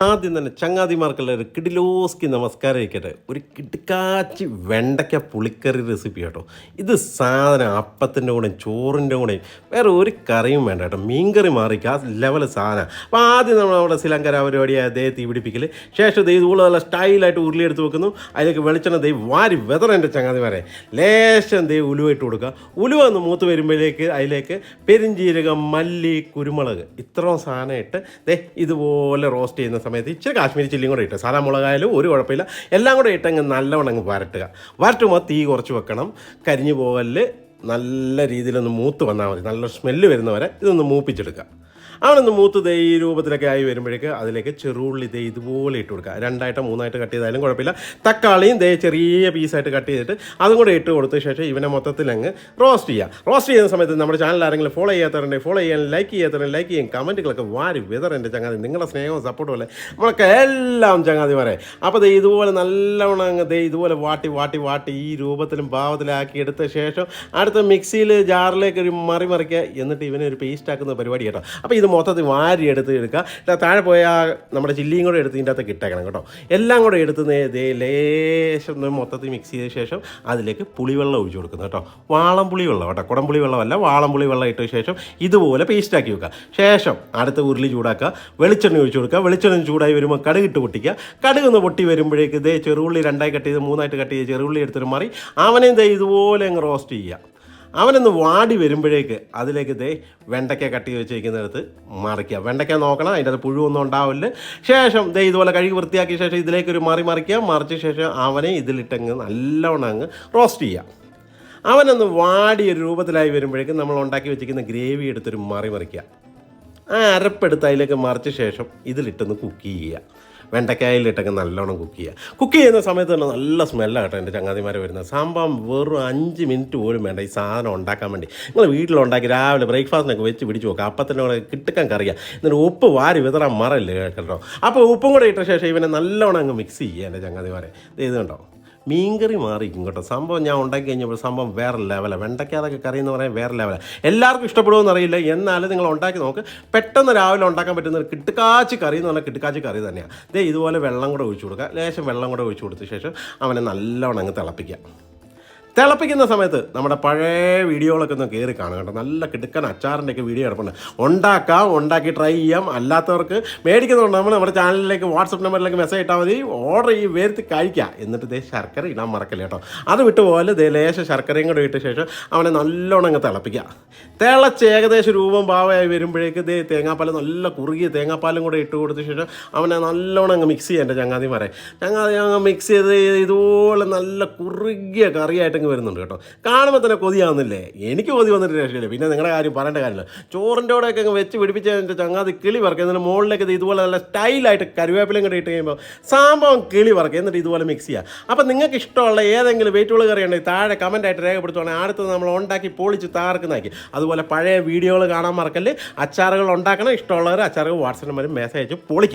ആദ്യം തന്നെ ചങ്ങാതിമാർക്കുള്ള ഒരു കിടിലോസ്കി നമസ്കാരം ഇരിക്കട്ടെ ഒരു കിടുക്കാച്ചി വെണ്ടയ്ക്ക പുളിക്കറി റെസിപ്പി കേട്ടോ ഇത് സാധനം അപ്പത്തിന്റെ കൂടെയും ചോറിന്റെ കൂടെയും വേറെ ഒരു കറിയും വേണ്ട കേട്ടോ. മീൻകറി മാറിക്കുക ആ ലെവൽ സാധനം. അപ്പോൾ ആദ്യം നമ്മൾ നമ്മുടെ ശ്രീലങ്കര പരിപാടിയായ അതേ തീ പിടിപ്പിക്കൽ ശേഷം ദേ ഇതുപോലെ നല്ല സ്റ്റൈലായിട്ട് ഉരുളിയെടുത്ത് വെക്കുന്നു. അതിലേക്ക് വെളിച്ചെണ്ണ ദേ വാരി വെതറ എന്റെ ചങ്ങാതിമാരെ. ലേശം ദേ ഉലുവ ഇട്ട് കൊടുക്കുക. ഉലുവ ഒന്ന് മൂത്ത് വരുമ്പോഴേക്ക് അതിലേക്ക് പെരിഞ്ചീരകം മല്ലി കുരുമുളക് ഇത്രയും സാധനം ഇട്ട് ദേ ഇതുപോലെ റോസ്റ്റ് ചെയ്യുന്ന സമയത്ത് ഇച്ചിരി കാശ്മീരി ചില്ലിയും കൂടെ ഇട്ട്. സാധാ മുളകായാലും ഒരു കുഴപ്പമില്ല. എല്ലാം കൂടെ ഇട്ടങ്ങ് നല്ലവണ്ണം അങ്ങ് വരട്ടുക. വരട്ടുമ്പോൾ തീ കുറച്ച് വെക്കണം. കരിഞ്ഞു പോകൽ നല്ല രീതിയിലൊന്ന് മൂത്ത് വന്നാൽ മതി. നല്ല സ്മെല്ല് വരുന്നവരെ ഇതൊന്ന് മൂപ്പിച്ചെടുക്കുക. അവനൊന്ന് മൂത്ത് ദേ രൂപത്തിലൊക്കെ ആയി വരുമ്പോഴേക്ക് അതിലേക്ക് ചെറുള്ളി ദേ ഇതുപോലെ ഇട്ട് കൊടുക്കുക. രണ്ടായിട്ടോ മൂന്നായിട്ട് കട്ട് ചെയ്താലും കുഴപ്പമില്ല. തക്കാളിയും ദേ ചെറിയ പീസായിട്ട് കട്ട് ചെയ്തിട്ട് അതും കൂടെ ഇട്ട് കൊടുത്ത ശേഷം ഇവനെ മൊത്തത്തിൽ അങ്ങ് റോസ്റ്റ് ചെയ്യുക. റോസ്റ്റ് ചെയ്യുന്ന സമയത്ത് നമ്മുടെ ചാനൽ ആരെങ്കിലും ഫോളോ ചെയ്യാത്തവരുണ്ടെങ്കിൽ ഫോളോ ചെയ്യാൻ ലൈക്ക് ചെയ്യാത്തവരും ലൈക്ക് ചെയ്യും കമന്റുകളൊക്കെ വാരി വിതർ എന്റെ ചങ്ങാതി. നിങ്ങളുടെ സ്നേഹവും സപ്പോർട്ടും അല്ലേ? നമ്മളൊക്കെ എല്ലാം ചങ്ങാതിമാരെ അപ്പോൾ ദേ ഇതുപോലെ നല്ലവണ്ണം അങ്ങ് ദേ ഇതുപോലെ വാട്ടി വാട്ടി വാട്ടി ഈ രൂപത്തിലും ഭാവത്തിലാക്കി എടുത്ത ശേഷം അടുത്ത മിക്സിയിൽ ജാറിലേക്ക് ഒരു മറി മറിക്കുക. എന്നിട്ട് ഇവനെ ഒരു പേസ്റ്റ് ആക്കുന്ന പരിപാടി കേട്ടോ. അപ്പോൾ ഇത് മൊത്തത്തിൽ വാരി എടുത്ത് എടുക്കുക താഴെ പോയ നമ്മുടെ ചില്ലിയും കൂടെ എടുത്ത് ഇതിന്റെ അകത്ത് ഇട്ടേക്കണം കേട്ടോ. എല്ലാം കൂടെ എടുത്ത് ലേശം മൊത്തത്തിൽ മിക്സ് ചെയ്ത ശേഷം അതിലേക്ക് പുളിവെള്ളം ഒഴിച്ചു കൊടുക്കുന്നത് കേട്ടോ. വാളം പുളി വെള്ളം കേട്ടോ. കുടംപുളി വെള്ളമല്ല വാളം പുളി വെള്ളം ഇട്ട ശേഷം ഇതുപോലെ പേസ്റ്റ് ആക്കി വെക്കുക. ശേഷം അടുത്ത ഉരുളി ചൂടാക്കുക. വെളിച്ചെണ്ണ ഒഴിച്ചു കൊടുക്കുക. വെളിച്ചെണ്ണ ചൂടായി വരുമ്പോൾ കടുക് ഇട്ട് പൊട്ടിക്കുക. കടുക് ഒന്ന് പൊട്ടി വരുമ്പോഴേക്ക് ഇതേ ചെറുള്ളി രണ്ടായി കട്ട് ചെയ്ത് മൂന്നായിട്ട് കട്ട് ചെയ്ത് ചെറുള്ളി എടുത്തിട്ട് മാറി അവനെയും ദേ ഇതുപോലെ അങ്ങ് റോസ്റ്റ് ചെയ്യുക. അവനൊന്ന് വാടി വരുമ്പോഴേക്ക് അതിലേക്ക് ദേ വെണ്ടയ്ക്ക കട്ടി വെച്ചേക്കുന്നിടത്ത് മറിക്കുക. വെണ്ടയ്ക്ക നോക്കണം അതിന്റെ അത് പുഴുവൊന്നും ഉണ്ടാവില്ല. ശേഷം ദേ ഇതുപോലെ കഴുകി വൃത്തിയാക്കിയ ശേഷം ഇതിലേക്ക് ഒരു മറി മറിക്കുക. മറിച്ച ശേഷം അവനെ ഇതിലിട്ടങ്ങ് നല്ലവണ്ണം അങ്ങ് റോസ്റ്റ് ചെയ്യുക. അവനൊന്ന് വാടിയ രൂപത്തിലായി വരുമ്പോഴേക്കും നമ്മൾ ഉണ്ടാക്കി വെച്ചിരിക്കുന്ന ഗ്രേവി എടുത്തൊരു മറി മറിക്കുക. ആ അരപ്പെടുത്ത് അതിലേക്ക് മറിച്ച ശേഷം ഇതിലിട്ടൊന്ന് കുക്ക് ചെയ്യുക. വെണ്ടക്കായലിട്ടൊക്കെ നല്ലോണം കുക്ക് ചെയ്യുക കുക്ക് ചെയ്യുന്ന സമയത്ത് തന്നെ നല്ല സ്മെല്ലാണ് കേട്ടോ എന്റെ ചങ്ങാതിമാരെ വരുന്നത്. സംഭവം വെറും അഞ്ച് മിനിറ്റ് പോലും വേണ്ട ഈ സാധനം ഉണ്ടാക്കാൻ വേണ്ടി. നിങ്ങൾ വീട്ടിലുണ്ടാക്കി രാവിലെ ബ്രേക്ക്ഫാസ്റ്റിനൊക്കെ വെച്ച് പിടിച്ച് നോക്കുക തന്നെ അവിടെ കിട്ടുക്കാൻ കറിയാം. എന്നിട്ട് ഉപ്പ് വാരി വിതറാൻ മറല്ലേ കേട്ടോ. അപ്പോൾ ഉപ്പും കൂടെ ഇട്ട ശേഷം ഇവനെ നല്ലോണം അങ്ങ് മിക്സ് ചെയ്യുക എന്റെ ചങ്ങാതിമാരെ. ഇത് കണ്ടോ? മീൻകറി മാറിയിരിക്കും കേട്ടോ. സംഭവം ഞാൻ ഉണ്ടാക്കി കഴിഞ്ഞപ്പോൾ സംഭവം വേറെ ലെവലാണ് വെണ്ടയ്ക്ക അതൊക്കെ കറി എന്ന് പറയാൻ വേറെ ലെവലാണ് എല്ലാവർക്കും ഇഷ്ടപ്പെടുമെന്ന് അറിയില്ല എന്നാലും നിങ്ങൾ ഉണ്ടാക്കി നോക്ക്. പെട്ടെന്ന് രാവിലെ ഉണ്ടാക്കാൻ പറ്റുന്ന ഒരു കിട്ടുകാച്ചി കറി എന്ന് പറഞ്ഞാൽ കിട്ടുകാച്ചി കറി തന്നെയാണ് ഇതേ ഇതുപോലെ വെള്ളം കൂടെ ഒഴിച്ചു കൊടുക്കുക ലേശം വെള്ളം കൂടെ ഒഴിച്ചു കൊടുത്ത ശേഷം അവനെ നല്ലവണ്ണം അങ്ങ് തിളപ്പിക്കുക തിളപ്പിക്കുന്ന സമയത്ത് നമ്മുടെ പഴയ വീഡിയോകളൊക്കെ ഒന്ന് കയറി കാണും കേട്ടോ. നല്ല കിടുക്കൻ അച്ചാറിന്റെ ഒക്കെ വീഡിയോ എടുപ്പുണ്ട് ഉണ്ടാക്കാം ഉണ്ടാക്കി ട്രൈ ചെയ്യാം. അല്ലാത്തവർക്ക് മേടിക്കുന്നതുകൊണ്ട് നമ്മൾ നമ്മുടെ ചാനലിലേക്ക് വാട്സപ്പ് നമ്പറിലേക്ക് മെസ്സേജ് ഇട്ടാൽ മതി. ഓർഡർ ഈ വേർത്തി കഴിക്കുക എന്നിട്ട് ദേ ശർക്കര ഇടാൻ മറക്കില്ല കേട്ടോ. അത് വിട്ടുപോലെ ദേ ലേശം ശർക്കരയും കൂടെ ഇട്ട ശേഷം അവനെ നല്ലോണം അങ്ങ് തിളപ്പിക്കുക തിളച്ച് ഏകദേശം രൂപം ഭാവമായി വരുമ്പോഴേക്ക് ദേ തേങ്ങാപ്പാൽ നല്ല കുറുകിയ തേങ്ങാപ്പാലും കൂടെ ഇട്ട് കൊടുത്ത ശേഷം അവനെ നല്ലോണം അങ്ങ് മിക്സ് ചെയ്യാൻ എന്റെ ചങ്ങാതിമാരെ. ചങ്ങാതി അങ്ങ് മിക്സ് ചെയ്ത് ഇതുപോലെ നല്ല കുറുകിയ കറിയായിട്ട് അങ്ങ് വരുന്നുണ്ട് കേട്ടോ. കാണുമ്പോൾ തന്നെ കൊതിയാവുന്നില്ലേ എനിക്ക് കൊതി വന്നിട്ട് രക്ഷയില്ല. പിന്നെ നിങ്ങളുടെ കാര്യം പറയേണ്ട കാര്യമില്ല. ചോറിന്റെ കൂടെയൊക്കെ അങ്ങ് വെച്ച് പിടിപ്പിച്ച് കഴിഞ്ഞിട്ട് ചങ്ങാതി കിളി വറക്കുക എന്നിട്ട് മുകളിലേക്ക് ഇത് ഇതുപോലെ നല്ല സ്റ്റൈലായിട്ട് കരുവേപ്പിലയും കൂടെ ഇട്ട് കഴിയുമ്പോൾ സംഭവം കിളി വറക്കുക എന്നിട്ട് ഇതുപോലെ മിക്സ് ചെയ്യുക അപ്പോൾ നിങ്ങൾക്ക് ഇഷ്ടമുള്ള ഏതെങ്കിലും വെയിറ്റുകൾ കറി ഉണ്ടെങ്കിൽ താഴെ കമന്റ് ആയിട്ട് രേഖപ്പെടുത്തുവാണെങ്കിൽ അടുത്തത് നമ്മൾ ഉണ്ടാക്കി പൊളിച്ച് താർക്കുന്നതാക്കി അതുപോലെ പഴയ വീഡിയോകൾ കാണാൻ മറക്കല്ലേ. അച്ചാറുകൾ ഉണ്ടാക്കണം. ഇഷ്ടമുള്ളവർ അച്ചാറുകൾ വാട്സപ്പ് നമ്പറിൽ മെസ്സേജ് പൊളിക്കും.